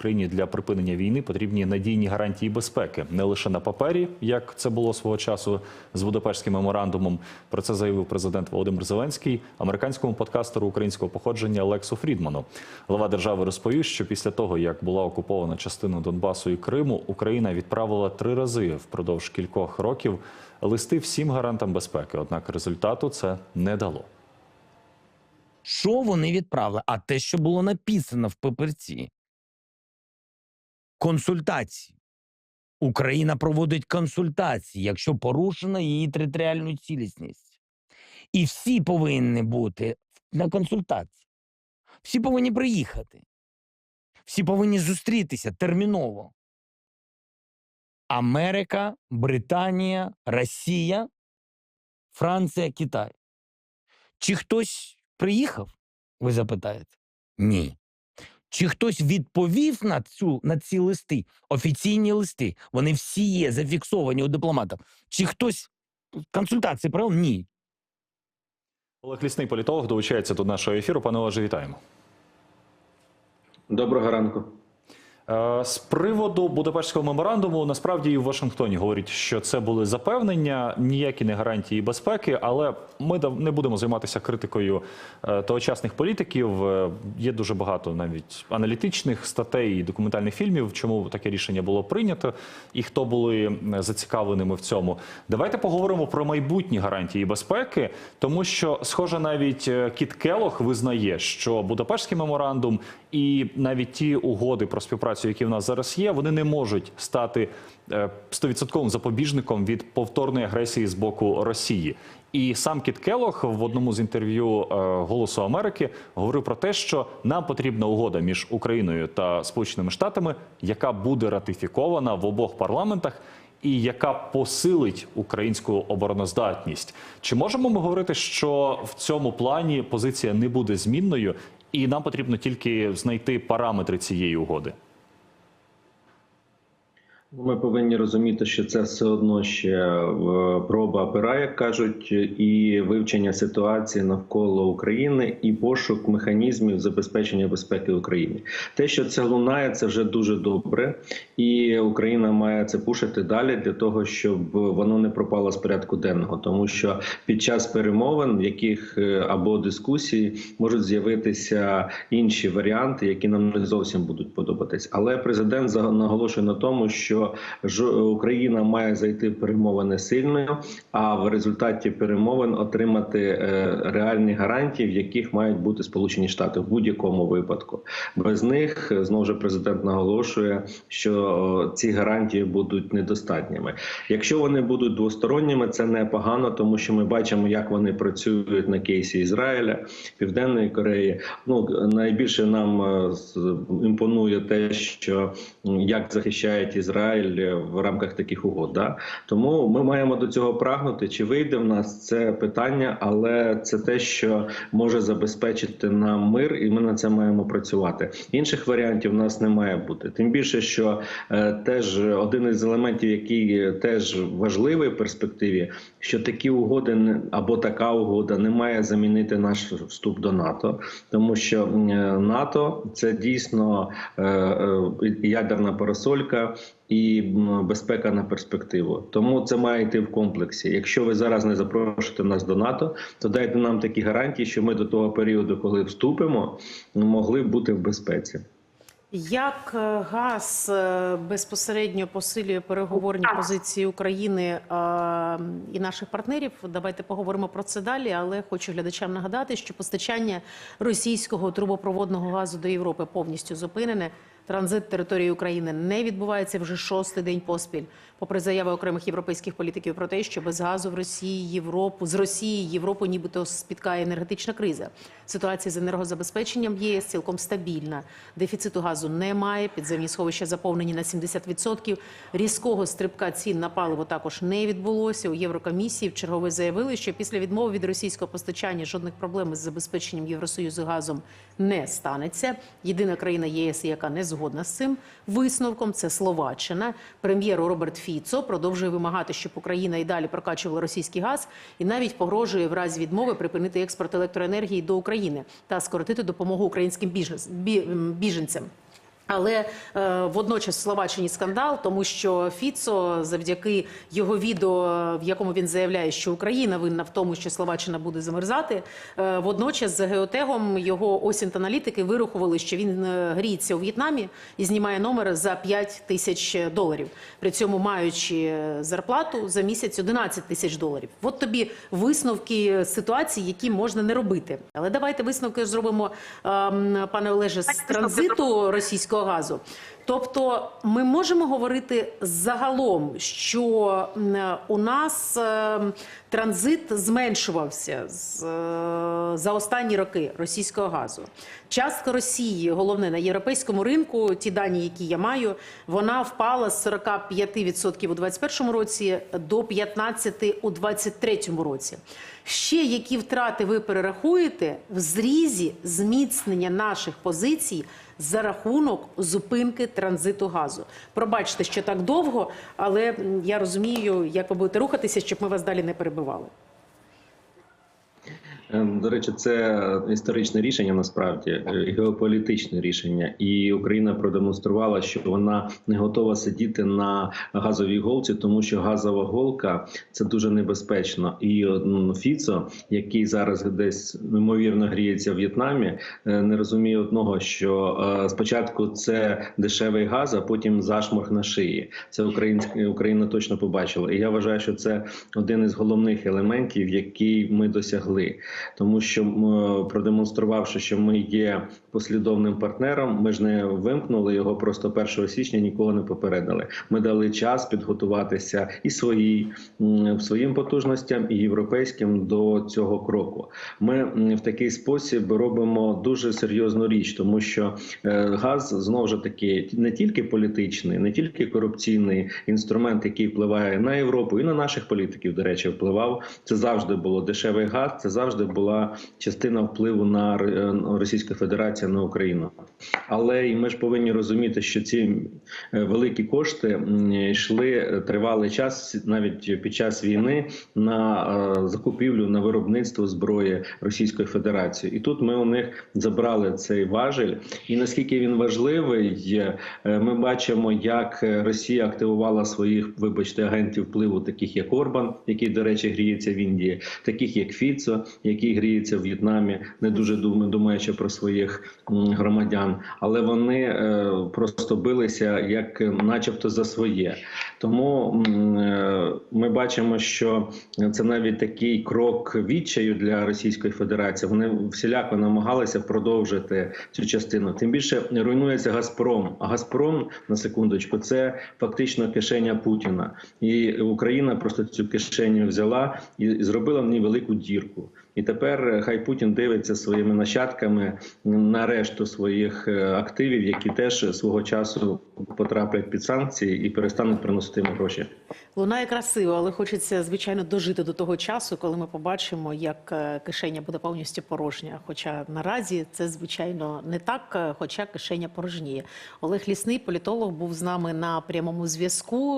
Україні для припинення війни потрібні надійні гарантії безпеки не лише на папері, як це було свого часу з Будапештським меморандумом. Про це заявив президент Володимир Зеленський американському подкастеру українського походження Лексу Фрідману. Глава держави розповів, що після того, як була окупована частина Донбасу і Криму, Україна відправила три рази впродовж кількох років листи всім гарантам безпеки. Однак результату це не дало. Що вони відправили? А те, що було написано в паперці. Консультації. Україна проводить консультації, якщо порушена її територіальну цілісність. І всі повинні бути на консультації. Всі повинні приїхати. Всі повинні зустрітися терміново. Америка, Британія, Росія, Франція, Китай. Чи хтось приїхав? Ви запитаєте? Ні. Чи хтось відповів на цю на ці листи, офіційні листи? Вони всі є зафіксовані у дипломата. Чи хтось консультації провів? Ні. Олег Лісний політолог долучається до нашого ефіру. Пане Олеже, вітаємо. Доброго ранку. Е, З приводу Будапештського меморандуму насправді і в Вашингтоні говорять, що це були запевнення, ніякі не гарантії безпеки. Але ми не будемо займатися критикою е, тогочасних політиків. Е, Є дуже багато навіть аналітичних статей і документальних фільмів, чому таке рішення було прийнято, і хто були зацікавленими в цьому. Давайте поговоримо про майбутні гарантії безпеки, тому що, схоже, навіть Кіт Келох визнає, що Будапештський меморандум і навіть ті угоди про співпрацю, які в нас зараз є, вони не можуть стати е, стовідсотковим запобіжником від повторної агресії з боку Росії. І сам Кіт Келох в одному з інтерв'ю е, Голосу Америки говорив про те, що нам потрібна угода між Україною та Сполученими Штатами, яка буде ратифікована в обох парламентах. І яка посилить українську обороноздатність, чи можемо ми говорити, що в цьому плані позиція не буде змінною, і нам потрібно тільки знайти параметри цієї угоди? Ми повинні розуміти, що це все одно ще е, проба пера, як кажуть, і вивчення ситуації навколо України і пошук механізмів забезпечення безпеки України. Те, що це лунає, це вже дуже добре, і Україна має це пушити далі для того, щоб воно не пропало з порядку денного, тому що під час перемовин, в яких е, або дискусій можуть з'явитися інші варіанти, які нам не зовсім будуть подобатись. Але президент наголошує на тому, що ж Україна має зайти в перемовини сильною, а в результаті перемовин отримати е, реальні гарантії, в яких мають бути Сполучені Штати в будь-якому випадку. Без них знову ж президент наголошує, що ці гарантії будуть недостатніми. Якщо вони будуть двосторонніми, це непогано, тому що ми бачимо, як вони працюють на кейсі Ізраїля, Південної Кореї. Ну найбільше нам е, імпонує те, що як захищають Ізраїль в рамках таких угод. Да? Тому ми маємо до цього прагнути. Чи вийде в нас це питання, але це те, що може забезпечити нам мир, і ми на це маємо працювати. Інших варіантів в нас не має бути. Тим більше, що е, теж один із елементів, який теж важливий в перспективі, що такі угоди або така угода не має замінити наш вступ до НАТО, тому що е, НАТО це дійсно е, е, ядерна парасолька. І безпека на перспективу, тому це має йти в комплексі. Якщо ви зараз не запрошуєте нас до НАТО, то дайте нам такі гарантії, що ми до того періоду, коли вступимо, могли бути в безпеці. Як е, газ е, безпосередньо посилює переговорні позиції України е, і наших партнерів? Давайте поговоримо про це далі. Але хочу глядачам нагадати, що постачання російського трубопроводного газу до Європи повністю зупинене. Транзит території України не відбувається вже шостий день поспіль. Попри заяви окремих європейських політиків про те, що без газу в Росії Європу з Росії Європу нібито спіткає енергетична криза. Ситуація з енергозабезпеченням ЄС цілком стабільна. Дефіциту газу немає. Підземні сховища заповнені на 70%. Різкого стрибка цін на паливо також не відбулося. У Єврокомісії в чергове заявили, що після відмови від російського постачання жодних проблем із забезпеченням Євросоюзу газом не станеться. Єдина країна ЄС, яка не згодна з цим висновком, це Словаччина. Прем'єр Роберт Фіцо продовжує вимагати, щоб Україна і далі прокачувала російський газ, і навіть погрожує в разі відмови припинити експорт електроенергії до України та скоротити допомогу українським біженц- бі- біженцям. Але е, водночас в Словаччині скандал, тому що Фіцо завдяки його відео, в якому він заявляє, що Україна винна в тому, що Словаччина буде замерзати. Е, водночас за геотегом його осінт-аналітики вирахували, що він е, гріється у В'єтнамі і знімає номер за 5 тисяч доларів. При цьому маючи зарплату за місяць 11 тисяч доларів. От тобі висновки ситуації, які можна не робити. Але давайте висновки зробимо, ем, пане Олеже, з транзиту російського газу. Тобто, ми можемо говорити загалом, що у нас ем, транзит зменшувався е, за останні роки російського газу. Частка Росії, головне на європейському ринку, ті дані, які я маю, вона впала з 45% у 2021 році до 15% у 2023 році. Ще які втрати ви перерахуєте в зрізі зміцнення наших позицій за рахунок зупинки транзиту газу? Пробачте, що так довго, але я розумію, як ви будете рухатися, щоб ми вас далі не перебивали. Ем, До речі, це історичне рішення насправді е, геополітичне рішення, і Україна продемонструвала, що вона не готова сидіти на газовій голці, тому що газова голка це дуже небезпечно. І Фіцо, який зараз десь неймовірно гріється в В'єтнамі, е, не розуміє одного, що е, спочатку це дешевий газ, а потім зашморг на шиї. Це українська Україна точно побачила. І я вважаю, що це один із головних елементів, який ми досягли тому що м, продемонструвавши, що ми є послідовним партнером, ми ж не вимкнули його просто 1 січня, нікого не попередили. Ми дали час підготуватися і свої своїм потужностям, і європейським до цього кроку. Ми в такий спосіб робимо дуже серйозну річ, тому що е, газ знову ж таки не тільки політичний, не тільки корупційний інструмент, який впливає на Європу і на наших політиків, до речі, впливав. Це завжди було дешевий газ. Це завжди була частина впливу на е, Російську Федерацію на Україну. Але і ми ж повинні розуміти, що ці е, великі кошти йшли е, тривалий час, навіть під час війни, на закупівлю на виробництво зброї Російської Федерації. І тут ми у них забрали цей важель. І наскільки він важливий, ми бачимо, як Росія активувала своїх, вибачте, агентів впливу, таких як Орбан, який, до речі, гріється в Індії, таких як Фіцо, який гріється в В'єтнамі, не дуже дум- думаючи про своїх громадян, але вони е, просто билися як, е, начебто, за своє. Тому е, ми бачимо, що це навіть такий крок відчаю для Російської Федерації. Вони всіляко намагалися продовжити цю частину. Тим більше руйнується Газпром. А Газпром на секундочку це фактично кишеня Путіна, і Україна просто цю кишеню взяла і зробила в ній велику дірку. І тепер е, хай Путін дивиться своїми нащадками на решту своїх е, активів, які теж свого часу потраплять під санкції і перестануть приносити йому гроші. Лунає красиво, але хочеться звичайно дожити до того часу, коли ми побачимо, як е, кишеня буде повністю порожня. Хоча наразі це звичайно не так, хоча кишеня порожніє. Олег Лісний, політолог, був з нами на прямому зв'язку.